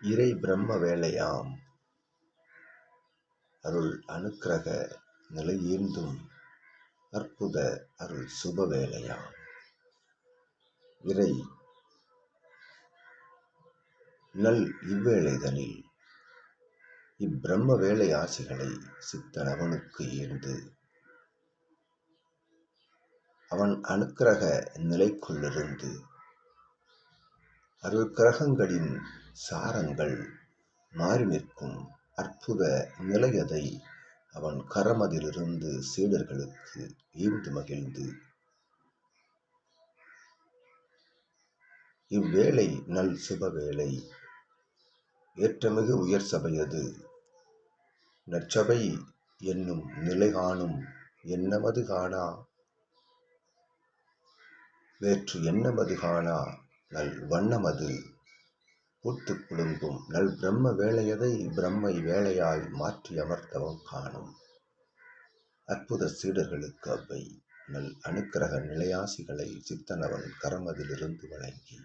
இறை பிரம்ம வேலையாம். அருள் அனுக்கிரக நிலையேந்தும் அற்புத அருள் சுப வேலையாம். இறை நல் இவ்வேளைதனில் இப்பிரம்ம வேலை ஆசைகளை சித்தன் அவனுக்கு ஈர்ந்து அவன் அனுக்கிரக நிலைக்குள்ளிருந்து அருள் கிரகங்களின் சாரங்கள் மாறி நிற்கும் அற்புத நிலையதை அவன் கரமதிலிருந்து சீடர்களுக்கு ஈந்து மகிழ்ந்து. இவ்வேளை நல் சுபவேளை ஏற்றமிகு உயர் சபையது நற்சபை என்னும் நிலை காணும் என்னமது காணா? வேற்று என்னமது காணா? நல் வண்ணமது பூத்துக் குலுங்கும். நல் பிரம்ம வேலையதை பிரம்மை வேலையாய் மாற்றியமர்த்தவம் காணும். அற்புத சீடர்களுக்கு அவை. நல் அனுக்கிரக நிலையாசிகளை சித்தனவன் கரமதிலிருந்து வழங்கி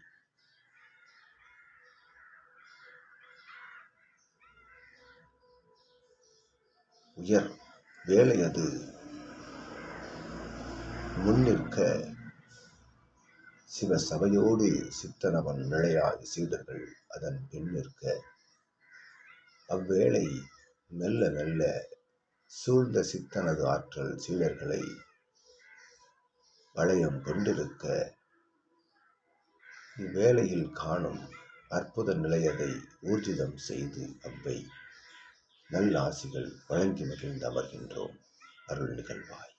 உயர் வேலையது முன்னிற்க சிவ சபையோடு சித்தனவன் நிலையாய் சீடர்கள் அதன் பின்னிற்க அவ்வேளை மெல்ல மெல்ல சூழ்ந்த சித்தனது ஆற்றல் சீடர்களை வளையம் கொண்டிருக்க இவ்வேளையில் காணும் அற்புத நிலையதை ஊர்ஜிதம் செய்து அவ்வை நல்ல ஆசிகள் வழங்கி மகிழ்ந்து அமர்கின்றோம். அருள் நிகழ்வாய்.